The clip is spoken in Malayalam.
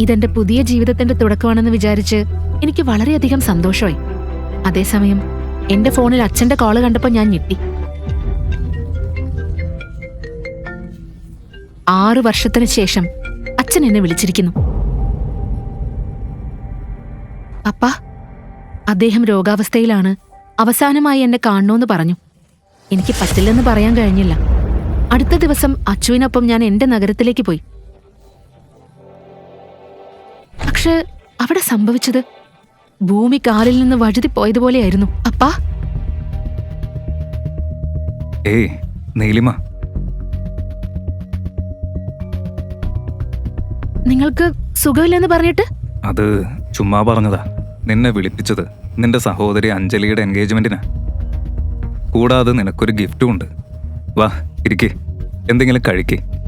ഇതെന്റെ പുതിയ ജീവിതത്തിന്റെ തുടക്കമാണെന്ന് വിചാരിച്ച് എനിക്ക് വളരെയധികം സന്തോഷമായി. അതേസമയം എന്റെ ഫോണിൽ അച്ഛന്റെ കോൾ കണ്ടപ്പോ ഞാൻ ഞെട്ടി. ആറു വർഷത്തിന് ശേഷം അച്ഛൻ എന്നെ വിളിച്ചിരിക്കുന്നു. അപ്പ അദ്ദേഹം രോഗാവസ്ഥയിലാണ്. അവസാനമായി എന്നെ കാണണമെന്ന് പറഞ്ഞു. എനിക്ക് പറ്റില്ലെന്ന് പറയാൻ കഴിഞ്ഞില്ല. അടുത്ത ദിവസം അച്ചുവിനൊപ്പം ഞാൻ എന്റെ നഗരത്തിലേക്ക് പോയി. പക്ഷെ അവിടെ സംഭവിച്ചത് ഭൂമി കാലിൽ നിന്ന് വഴുതി പോയതുപോലെയായിരുന്നു. അപ്പാ. ഏയ് നീലിമ. നിങ്ങൾക്ക് സുഖമില്ലെന്ന് പറഞ്ഞിട്ട്? അത് ചുമ്മാ പറഞ്ഞതാ. നിന്നെ വിളിപ്പിച്ചത് നിന്റെ സഹോദരി അഞ്ജലിയുടെ എൻഗേജ്മെന്റിനാ. കൂടാതെ നിനക്കൊരു ഗിഫ്റ്റും ഉണ്ട്. വാ ഇരിക്കേ. എന്തെങ്കിലും കഴിക്കേ.